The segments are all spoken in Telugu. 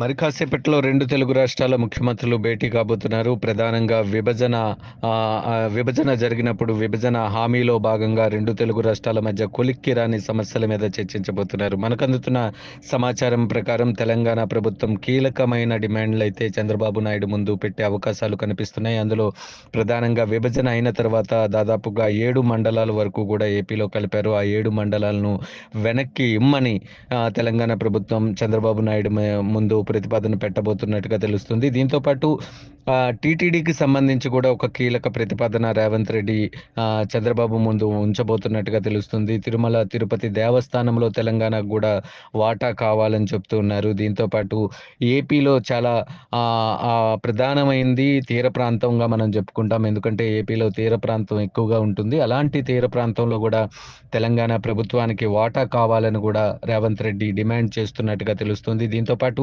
మరి కాసేపట్లో రెండు తెలుగు రాష్ట్రాల ముఖ్యమంత్రులు భేటీ కాబోతున్నారు. ప్రధానంగా విభజన విభజన జరిగినప్పుడు విభజన హామీలో భాగంగా రెండు తెలుగు రాష్ట్రాల మధ్య కొలిక్కి రాని సమస్యల మీద చర్చించబోతున్నారు. మనకు అందుతున్న సమాచారం ప్రకారం తెలంగాణ ప్రభుత్వం కీలకమైన డిమాండ్లు అయితే చంద్రబాబు నాయుడు ముందు పెట్టే అవకాశాలు కనిపిస్తున్నాయి. అందులో ప్రధానంగా విభజన అయిన తర్వాత దాదాపుగా ఏడు మండలాల వరకు కూడా ఏపీలో కలిపారు. ఆ ఏడు మండలాలను వెనక్కి ఇమ్మని తెలంగాణ ప్రభుత్వం చంద్రబాబు నాయుడు ముందు ప్రతిపాదన పెట్టబోతున్నట్టుగా తెలుస్తుంది. దీంతో పాటు టీటీడీకి సంబంధించి కూడా ఒక కీలక ప్రతిపాదన రేవంత్ రెడ్డి చంద్రబాబు ముందు ఉంచబోతున్నట్టుగా తెలుస్తుంది. తిరుమల తిరుపతి దేవస్థానంలో తెలంగాణకు కూడా వాటా కావాలని చెప్తున్నారు దీంతో పాటు ఏపీలో చాలా ప్రధానమైంది తీర ప్రాంతంగా మనం చెప్పుకుంటాం. ఎందుకంటే ఏపీలో తీర ప్రాంతం ఎక్కువగా ఉంటుంది. అలాంటి తీర ప్రాంతంలో కూడా తెలంగాణ ప్రభుత్వానికి వాటా కావాలని కూడా రేవంత్ రెడ్డి డిమాండ్ చేస్తున్నట్టుగా తెలుస్తుంది. దీంతో పాటు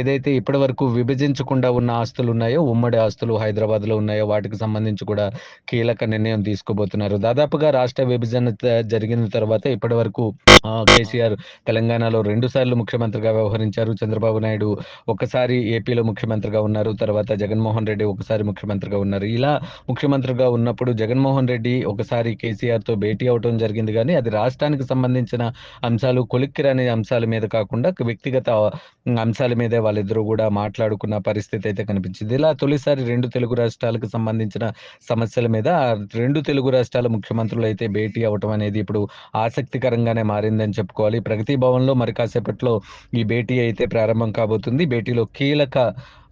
ఏదైతే ఇప్పటి వరకు విభజించకుండా ఉన్న ఆస్తులు ఉన్నాయో ఉమ్మడి ఆస్తులు హైదరాబాద్లో ఉన్నాయో వాటికి సంబంధించి కూడా కీలక నిర్ణయం తీసుకోబోతున్నారు. దాదాపుగా రాష్ట్ర విభజన జరిగిన తర్వాత ఇప్పటి వరకు కేసీఆర్ తెలంగాణలో రెండు సార్లు ముఖ్యమంత్రిగా వ్యవహరించారు. చంద్రబాబు నాయుడు ఒకసారి ఏపీలో ముఖ్యమంత్రిగా ఉన్నారు. తర్వాత జగన్మోహన్ రెడ్డి ఒకసారి ముఖ్యమంత్రిగా ఉన్నారు. ఇలా ముఖ్యమంత్రిగా ఉన్నప్పుడు జగన్మోహన్ రెడ్డి ఒకసారి కేసీఆర్తో భేటీ అవటం జరిగింది. కానీ అది రాష్ట్రానికి సంబంధించిన అంశాలు కొలిక్కిరాని అంశాల మీద కాకుండా వ్యక్తిగత అంశాల మీదే వాళ్ళిద్దరూ కూడా మాట్లాడుకున్న పరిస్థితి అయితే కనిపించింది. ఇలా తొలిసారి రెండు తెలుగు రాష్ట్రాలకు సంబంధించిన సమస్యల మీద రెండు తెలుగు రాష్ట్రాల ముఖ్యమంత్రులు అయితే భేటీ అవటం అనేది ఇప్పుడు ఆసక్తికరంగానే మారిందని చెప్పుకోవాలి. ప్రగతి భవన్లో మరి కాసేపట్లో ఈ భేటీ అయితే ప్రారంభం కాబోతుంది. భేటీలో కీలక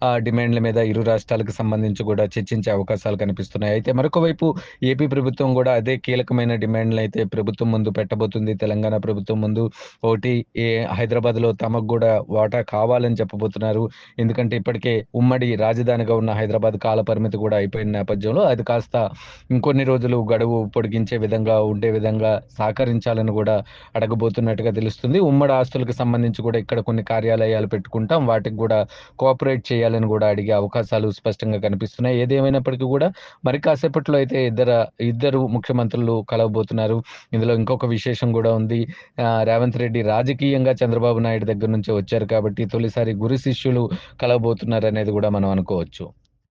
ఆ, డిమాండ్ల మీద ఇరు రాష్ట్రాలకు సంబంధించి కూడా చర్చించే అవకాశాలు కనిపిస్తున్నాయి. అయితే మరొక వైపు ఏపీ ప్రభుత్వం కూడా అదే కీలకమైన డిమాండ్లు అయితే ప్రభుత్వం ముందు పెట్టబోతుంది. తెలంగాణ ప్రభుత్వం ముందు ఒకటి ఏ హైదరాబాద్లో తమకు కూడా వాటా కావాలని చెప్పబోతున్నారు. ఎందుకంటే ఇప్పటికే ఉమ్మడి రాజధానిగా ఉన్న హైదరాబాద్ కాల పరిమితి కూడా అయిపోయిన నేపథ్యంలో అది కాస్త ఇంకొన్ని రోజులు గడువు పొడిగించే విధంగా ఉండే విధంగా సహకరించాలని కూడా అడగబోతున్నట్టుగా తెలుస్తుంది. ఉమ్మడి ఆస్తులకు సంబంధించి కూడా ఇక్కడ కొన్ని కార్యాలయాలు పెట్టుకుంటాం. వాటికి కూడా కోఆపరేట్ చేయాలని కూడా అడిగే అవకాశాలు స్పష్టంగా కనిపిస్తున్నాయి. ఏదేమైనప్పటికీ కూడా మరి కాసేపట్లో అయితే ఇద్దరు ఇద్దరు ముఖ్యమంత్రులు కలవబోతున్నారు. ఇందులో ఇంకొక విశేషం కూడా ఉంది. రేవంత్ రెడ్డి రాజకీయంగా చంద్రబాబు నాయుడు దగ్గర నుంచి వచ్చారు కాబట్టి తొలిసారి గురు శిష్యులు కలవబోతున్నారు అనేది కూడా మనం అనుకోవచ్చు.